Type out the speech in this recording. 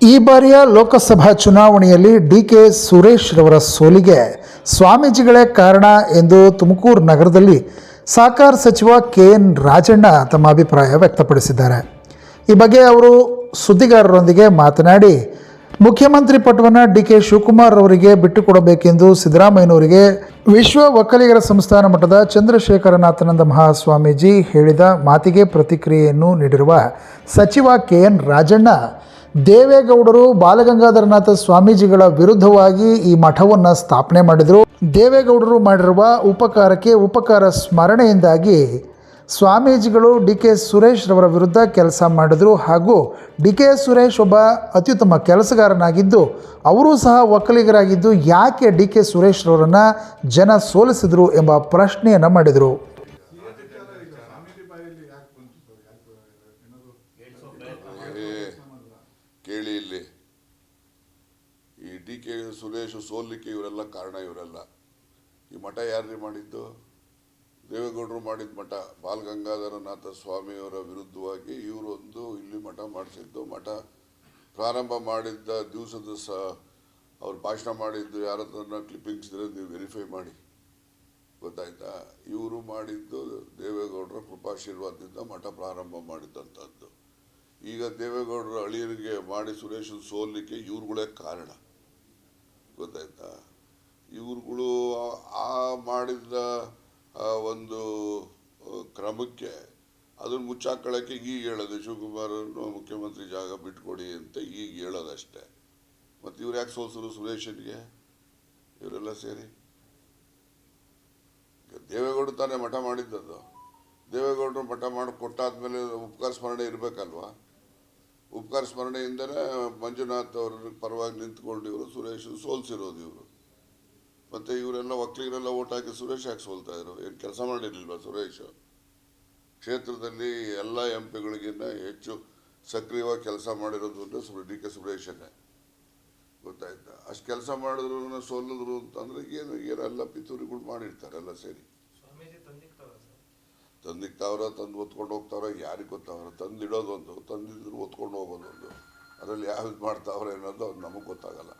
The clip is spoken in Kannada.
ಈ ಬಾರಿಯ ಲೋಕಸಭಾ ಚುನಾವಣೆಯಲ್ಲಿ ಡಿ ಕೆ ಸುರೇಶ್ ರವರ ಸೋಲಿಗೆ ಸ್ವಾಮೀಜಿಗಳೇ ಕಾರಣ ಎಂದು ತುಮಕೂರು ನಗರದಲ್ಲಿ ಸಹಕಾರ ಸಚಿವ ಕೆ ಎನ್ ರಾಜಣ್ಣ ತಮ್ಮ ಅಭಿಪ್ರಾಯ ವ್ಯಕ್ತಪಡಿಸಿದ್ದಾರೆ. ಈ ಬಗ್ಗೆ ಅವರು ಸುದ್ದಿಗಾರರೊಂದಿಗೆ ಮಾತನಾಡಿ, ಮುಖ್ಯಮಂತ್ರಿ ಪಟವನ್ನು ಡಿ ಕೆ ಶಿವಕುಮಾರ್ ಅವರಿಗೆ ಬಿಟ್ಟುಕೊಡಬೇಕೆಂದು ಸಿದ್ದರಾಮಯ್ಯನವರಿಗೆ ವಿಶ್ವ ಒಕ್ಕಲಿಗರ ಸಂಸ್ಥಾನ ಮಠದ ಚಂದ್ರಶೇಖರನಾಥನಂದ ಮಹಾಸ್ವಾಮೀಜಿ ಹೇಳಿದ ಮಾತಿಗೆ ಪ್ರತಿಕ್ರಿಯೆಯನ್ನು ನೀಡಿರುವ ಸಚಿವ ಕೆ ಎನ್ ರಾಜಣ್ಣ ದೇವೇಗೌಡರು ಬಾಲಗಂಗಾಧರನಾಥ ಸ್ವಾಮೀಜಿಗಳ ವಿರುದ್ಧವಾಗಿ ಈ ಮಠವನ್ನು ಸ್ಥಾಪನೆ ಮಾಡಿದರು. ದೇವೇಗೌಡರು ಮಾಡಿರುವ ಉಪಕಾರಕ್ಕೆ ಉಪಕಾರ ಸ್ಮರಣೆಯಿಂದಾಗಿ ಸ್ವಾಮೀಜಿಗಳು ಡಿ ಕೆ ಸುರೇಶ್ ರವರ ವಿರುದ್ಧ ಕೆಲಸ ಮಾಡಿದರು. ಹಾಗೂ ಡಿ ಕೆ ಸುರೇಶ್ ಒಬ್ಬ ಅತ್ಯುತ್ತಮ ಕೆಲಸಗಾರನಾಗಿದ್ದು ಅವರೂ ಸಹ ಒಕ್ಕಲಿಗರಾಗಿದ್ದು ಯಾಕೆ ಡಿ ಕೆ ಸುರೇಶ್ ರವರನ್ನು ಜನ ಸೋಲಿಸಿದರು ಎಂಬ ಪ್ರಶ್ನೆಯನ್ನು ಮಾಡಿದರು. ಕೇಳಿ ಇಲ್ಲಿ. ಈ ಡಿ ಕೆ ಸುರೇಶ್ ಸೋಲಿಕ್ಕೆ ಇವರೆಲ್ಲ ಕಾರಣ ಇವರೆಲ್ಲ. ಈ ಮಠ ಯಾರ್ರಿ ಮಾಡಿದ್ದು? ದೇವೇಗೌಡರು ಮಾಡಿದ ಮಠ. ಬಾಲ್ ಗಂಗಾಧರನಾಥ ಸ್ವಾಮಿಯವರ ವಿರುದ್ಧವಾಗಿ ಇವರೊಂದು ಇಲ್ಲಿ ಮಠ ಮಾಡಿಸಿದ್ದು ಮಠ. ಪ್ರಾರಂಭ ಮಾಡಿದ್ದ ದಿವಸದ ಸ, ಅವ್ರು ಭಾಷಣ ಮಾಡಿದ್ದು ಯಾರನ್ನ ಕ್ಲಿಪ್ಪಿಂಗ್ಸ್ ಇದ್ರೆ ನೀವು ವೆರಿಫೈ ಮಾಡಿ. ಗೊತ್ತಾಯ್ತಾ? ಇವರು ಮಾಡಿದ್ದು ದೇವೇಗೌಡರ ಕೃಪಾಶೀರ್ವಾದದಿಂದ ಮಠ ಪ್ರಾರಂಭ ಮಾಡಿದ್ದಂಥದ್ದು ಈಗ ದೇವೇಗೌಡರ ಅಳಿಯರಿಗೆ ಮಾಡಿ ಸುರೇಶನ್ ಸೋಲಿಕ್ಕೆ ಇವ್ರುಗಳೇ ಕಾರಣ. ಗೊತ್ತಾಯ್ತಾ? ಇವ್ರುಗಳು ಆ- ಮಾಡಿದ ಒಂದು ಕ್ರಮಕ್ಕೆ ಅದನ್ನು ಮುಚ್ಚಾಕೊಳ್ಳೋಕ್ಕೆ ಈಗ ಹೇಳೋದು. ಶಿವಕುಮಾರನ್ನು ಮುಖ್ಯಮಂತ್ರಿ ಜಾಗ ಬಿಟ್ಕೊಡಿ ಅಂತ ಈಗ ಹೇಳೋದಷ್ಟೇ. ಮತ್ತು ಇವ್ರು ಯಾಕೆ ಸೋಲ್ಸರು ಸುರೇಶನ್ಗೆ? ಇವರೆಲ್ಲ ಸೇರಿ? ದೇವೇಗೌಡ ತಾನೇ ಮಠ ಮಾಡಿದ್ದದು ದೇವೇಗೌಡರು ಮಠ ಮಾಡಿ ಕೊಟ್ಟಾದ್ಮೇಲೆ ಉಪಕಾರ ಸ್ಮರಣೆ ಇರಬೇಕಲ್ವಾ? ಉಪಕಾರ ಸ್ಮರಣೆಯಿಂದನೇ ಮಂಜುನಾಥ್ ಅವ್ರ ಪರವಾಗಿ ನಿಂತ್ಕೊಂಡು ಇವರು, ಸುರೇಶ್ ಸೋಲ್ಸಿರೋದು ಇವರು. ಮತ್ತು ಇವರೆಲ್ಲ ಒಕ್ಕಲಿಗರೆಲ್ಲ ಓಟ್ ಹಾಕಿ ಸುರೇಶ್ ಯಾಕೆ ಸೋಲ್ತಾ ಇದ್ರು? ಏನು ಕೆಲಸ ಮಾಡಿರಲಿಲ್ವ ಸುರೇಶ್? ಕ್ಷೇತ್ರದಲ್ಲಿ ಎಲ್ಲ ಎಂ ಪಿಗಳಿಗಿನ್ನ ಹೆಚ್ಚು ಸಕ್ರಿಯವಾಗಿ ಕೆಲಸ ಮಾಡಿರೋದು ಅಂದರೆ ಸು ಡಿ ಕೆ ಸುರೇಶನೇ ಗೊತ್ತಾಯ್ತಾ? ಅಷ್ಟು ಕೆಲಸ ಮಾಡಿದ್ರು ಸೋಲಿದ್ರು ಅಂತಂದರೆ ಏನು, ಏನೆಲ್ಲ ಪಿತೂರಿಗಳು ಮಾಡಿರ್ತಾರೆ ಎಲ್ಲ ಸೇರಿ ಸರ್. ತಂದಿಕ್ತಾವ್ರ ತಂದು ಒತ್ಕೊಂಡು ಹೋಗ್ತಾವ್ರ, ಯಾರಿಗೆ ಗೊತ್ತಾವ್ರ ತಂದಿಡೋದೊಂದು, ತಂದಿದ್ರು ಒತ್ಕೊಂಡು ಹೋಗೋದೊಂದು. ಅದರಲ್ಲಿ ಯಾವ ಇದು ಮಾಡ್ತಾವ್ರೆ ಅನ್ನೋದು ನಮಗೆ ಗೊತ್ತಾಗಲ್ಲ.